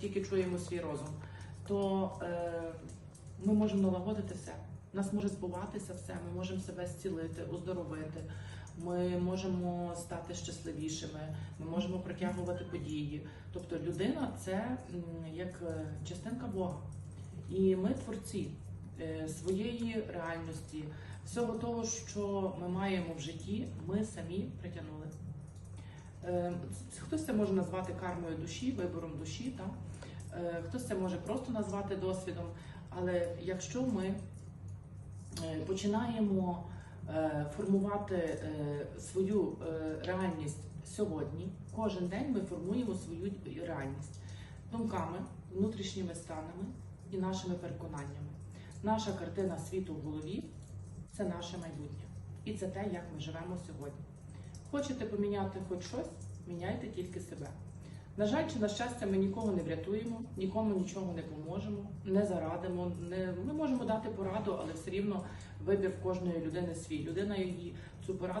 тільки чуємо свій розум, то е, ми можемо налагодити все. Нас може збуватися все, ми можемо себе зцілити, оздоровити, ми можемо стати щасливішими, ми можемо притягувати події. Тобто людина це як е, частинка Бога. І ми творці е, своєї реальності, всього того, що ми маємо в житті, ми самі притягнули. Е, Хтось це може назвати кармою душі, вибором душі, так? Е, хтось це може просто назвати досвідом. Але якщо ми е, починаємо формувати свою реальність сьогодні, кожен день ми формуємо свою реальність думками, внутрішніми станами і нашими переконаннями. Наша картина світу в голові це наше майбутнє. І це те, як ми живемо сьогодні. Хочете поміняти хоч щось, міняйте тільки себе. На жаль, чи на щастя, ми нікого не врятуємо, нікому нічого не поможемо, не зарадимо. Не... Ми можемо дати пораду, але все рівно вибір кожної людини свій. Людина її цю пораду